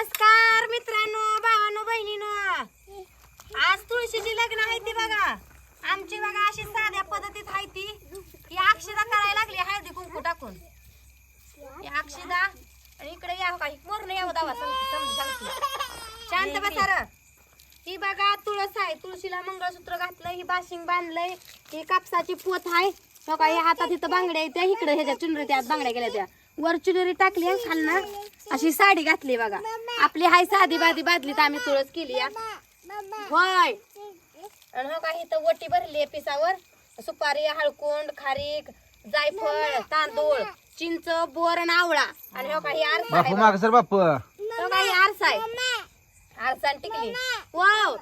नमस्कार मित्रांनो भावानो बहिणीनो. आज तुळशीची लग्न आहे ती बघा. आमची बघा अशी साध्या पद्धतीत आहे ती. ही अक्षदा करायला लागली हळदी कुंकू टाकून. ही अक्षदा आणि इकडे या का पूर्ण यावं दावा शांत बसार र. ही बघा तुळस आहे तुळशीला मंगळसूत्र घातलंय ही बाशिंग बांधलंय ही कापसाची पोत आहे. बघा या हातात इथं बांगड्या त्या इकडे ह्याच्या चुनरी त्यात बांगड्या गेल्या त्या. वर चुनरी टाकली आणि खालना अशी साडी घातली बघा. आपली हाय साधी बाधी बादली तर आम्ही तुळस केली होय. आणि हो का इथं वटी भरली आहे पिसावर. सुपारी हळकुंड खारीक जायफळ तांदूळ चिंच बोर आणि आवळा. आणि हो का ही आरसा आहे बापू बघा. माग सर बाप. हो का ही आरसा आहे. आरसा आणि टिकली. वाव.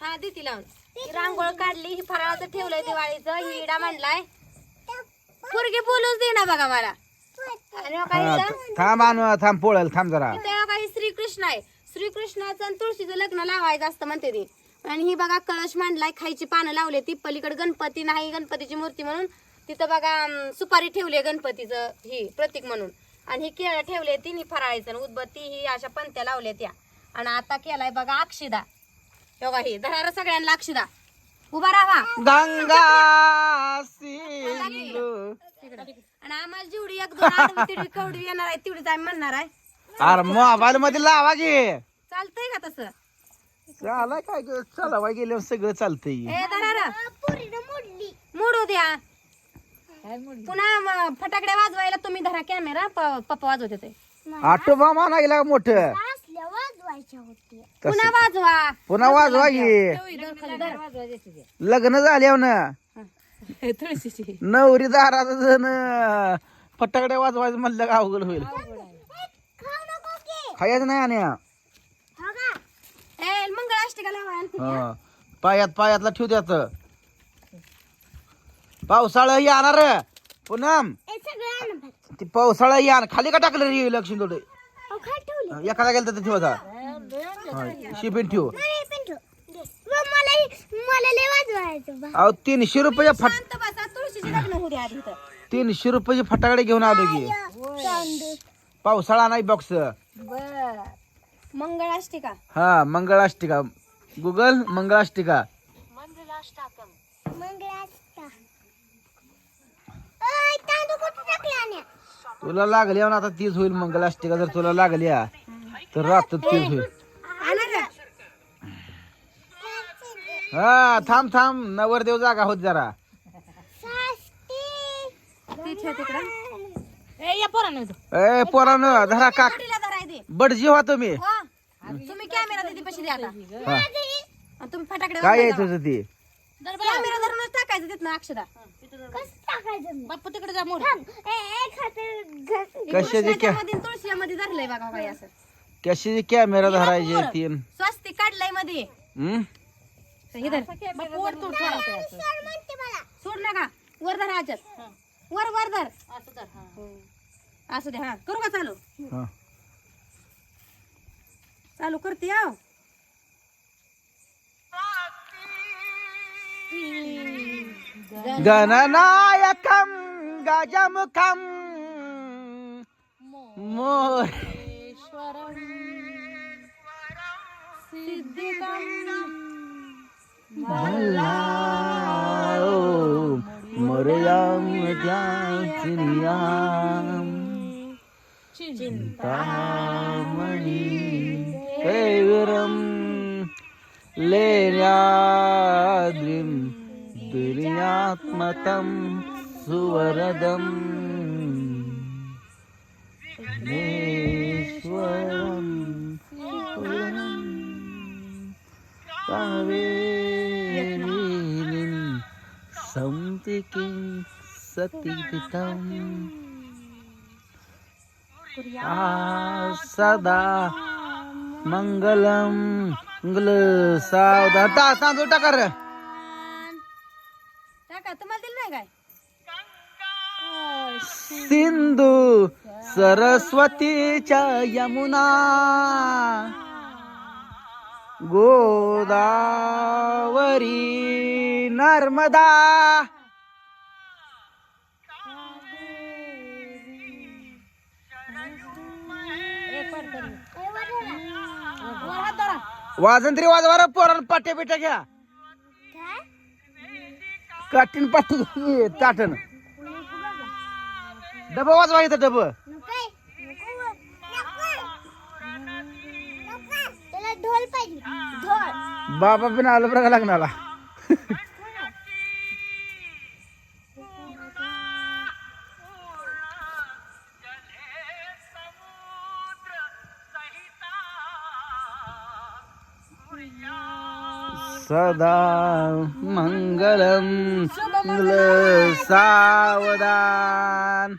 हा देती लावून. ही रांगोळ काढली ही फराळाचं ठेवलंय दिवाळीचं ही इडा मांडलाय. पोरगी बोलूच दे ना बघा मला. हो थांब आणू थांब पोळल थांब जरा. इथं काही श्रीकृष्ण आहे. श्रीकृष्णाचं आणि तुळशीचं लग्न लावायचं असतं म्हणते ती. आणि ही बघा कळश मांडलाय खायची पानं लावले ती. पलीकडे गणपती नाही गणपतीची मूर्ती म्हणून. तिथं बघा अं, सुपारी ठेवली गणपतीचं ही प्रतीक म्हणून. आणि ही केळं ठेवले ती फराळायचं आणि उदबत्ती ही अशा पंत्या लावल्या त्या. आणि आता केलाय बघा अक्षिदा. हे बघा ही धरा सगळ्यांना अक्षिदा. उभा राहा. गंगा सिंधू. आणि आम्हाला जेवढी एक दोन कवडी येणार आहे तेवढीच आम्ही म्हणणार आहे. अरे मोबाईल मध्ये लावा की. चालतंय का तसं? चालाय काय ग, चालवाय गेल्यावर सगळं चालतंय. ए मोडू द्या. पुन्हा म, फटाकड्या वाजवायला तुम्ही धरा कॅमेरा पप्पा वाजवत होते आठोबा म्हणा गेला मोठ. पुन्हा वाजवा. पुन्हा वाजवा की. लग्न झाल्यावर ना. तुळशीची. नवरी दारात जण फटाकडे वाजवायचं म्हणलं का अवघड होईल. खायचं नाही आणि. हा. पायात पायातला ठेव द्याच. पावसाळा येणार. पुनम. ती पावसाळा यान खाली का टाकलं रे लक्ष्मी थोडे एखादा गेलं तर ठेवायचा शिपिन ठेव. अहो तीनशे रुपये फट. तीनशे रुपये फटाकडे घेऊन आलो की. पावसाळा नाही बॉक्स बर. मंगळ अष्टिका हा मंगळाष्टिका. गुगल मंगळाष्टिका. तुला लागली ना आता तीच होईल मंगळाष्टिका जर तुला लागल्या तर रात्र तीच होईल? हा थांब थांब. नवरदेव जागा होत जरा. ती ठेव तिकडं. ए पोरानं धरा काक. बडजी तुम्ही. हो. तुम्ही कॅमेरा दिदी पशी द्या आता. हा. आणि तुम्ही फटाकडे काय आहे. तुझं ते? कॅमेरा धरूनच टाकायचं तिथनं अक्षदा. बाप्पा तिकडे जा कशाचे कॅ मध्ये तुळशीमध्ये धरलंय बघा काही असं. कशाचे कॅमेरा धरायचे तीन स्वस्तिक काढलंय मध्ये हम्म? धर बाप्पा वर तोड सोड नका. वर धर आजत वर वर धर. असं दे हा. करू का चालू? हा. चालू करते आव गणनायकम गजमुखम मोर मरयाम त्याचिनियाम चिंतामणी कैवरम लेण्याद्रिम दुर्यात्मतं सुवरदम्। नेश्वरम् कावेरीनिं संतिकिं सतीतम् आ सदा मंगलम मंगल सावधान। टा तांदूळ टाका रे टाका तुम्हाला दिलं नाही काय? सिंधू सरस्वतीच्या यमुना। गोदावरी नर्मदा। वाजन तरी वाजवा रे पोरान पाट्या बिट्या घ्या. काटीन पाठी ताटन डब वाजवा इथं डब. बाबा बिन आलं बरं का लग्नाला? सदा मंगलम मंगल. सावधान.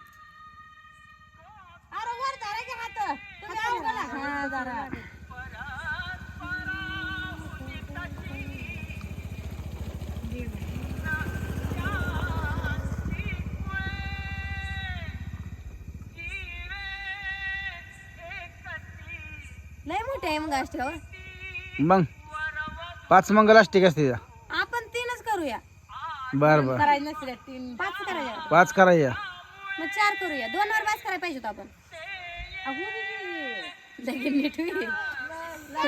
मग पाच मंगल असते का असते आपण तीनच करूया. बर बर. करायचं नसल्या तीन. पाच करायच्या पाच करायच्या मग चार करूया. दोन वर बास करायला पाहिजे होतं आपण. लगीन नीट होईल.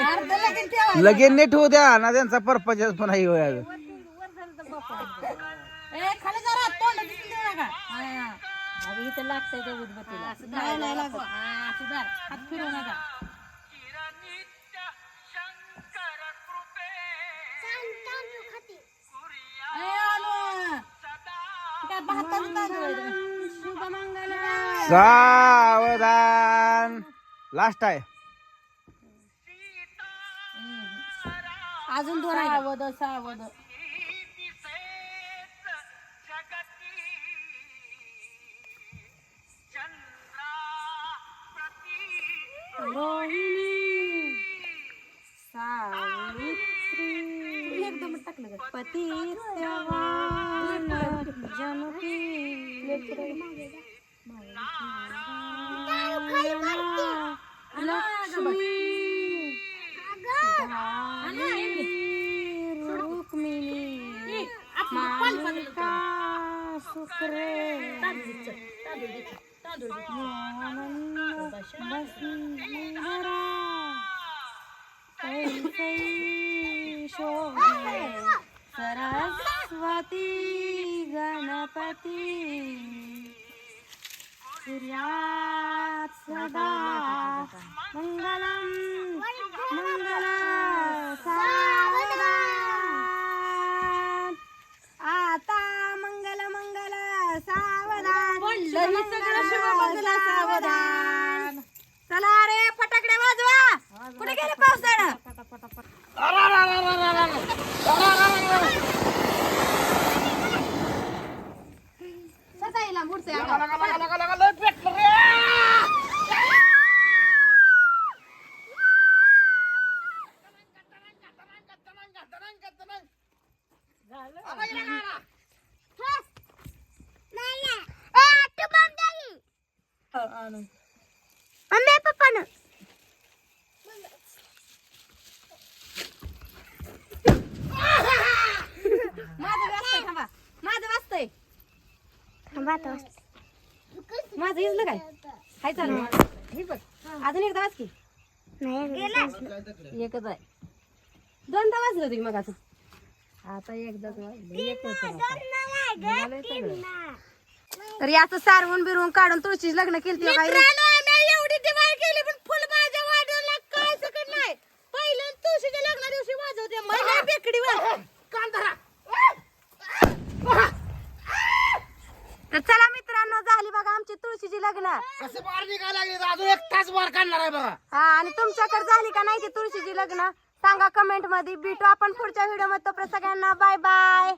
अर्ध लगीन ठेवा. लगेच नीट होऊ द्या ना त्यांचा पर्पज पण आहे होय अजून. ए, खाली जरा तोंड दिसून देऊ नका. हा. अगं इथं लागतंय त्या उदबत्तीला. नाही नाही लागत. हा. हात नका. सावधान. लास्ट आहे. अजून दोन आहे सावध सावध. रोहिणी. एकदम टाकलं का पती सेवान जनकी लक्ष्मी रुक्मिणी मालिका शुक्रे वसुंधरा कैकई शोभे सरस्वती गणपती। सूर्यात सदा मंगलम। मंगल सावधान। आता मंगल मंगल सावधान। मंगल सावधान। चला रे फटाकडे वाजवा। कुठे गेले पावसाळा? सताईला मुडसे मम्मी पप्पानं माझं वाजतंय थांबा माझं वाजतंय बात माझं इजलं काय? हाय चालू हे बघ. अजून एकदा वाच की. नाही एकच आहे. दोनदा वाजलं तुम्ही मग असं आता एकदाच वाजलं. सगळं. तर याचं सारवून बिरवून काढून तुळशीच लग्न केली एवढी दिवाळी केली पण फुल माझ्या वाढवला काय सकट नाही. पहिलं तुळशीच्या लग्ना दिवशी वाजवते महिला बेकडीवर. तर चला मित्रांनो झाली बघा आमची तुळशीची लग्न. कसे बार निघायला लागले? अजून एक तास बार काढणार आहे बघा. हा आणि तुमच्याकडे झाली का नाही ती तुळशीची लग्न? सांगा कमेंटमध्ये. भेटू आपण पुढच्या व्हिडिओमध्ये. तोपर्यंत सगळ्यांना बाय बाय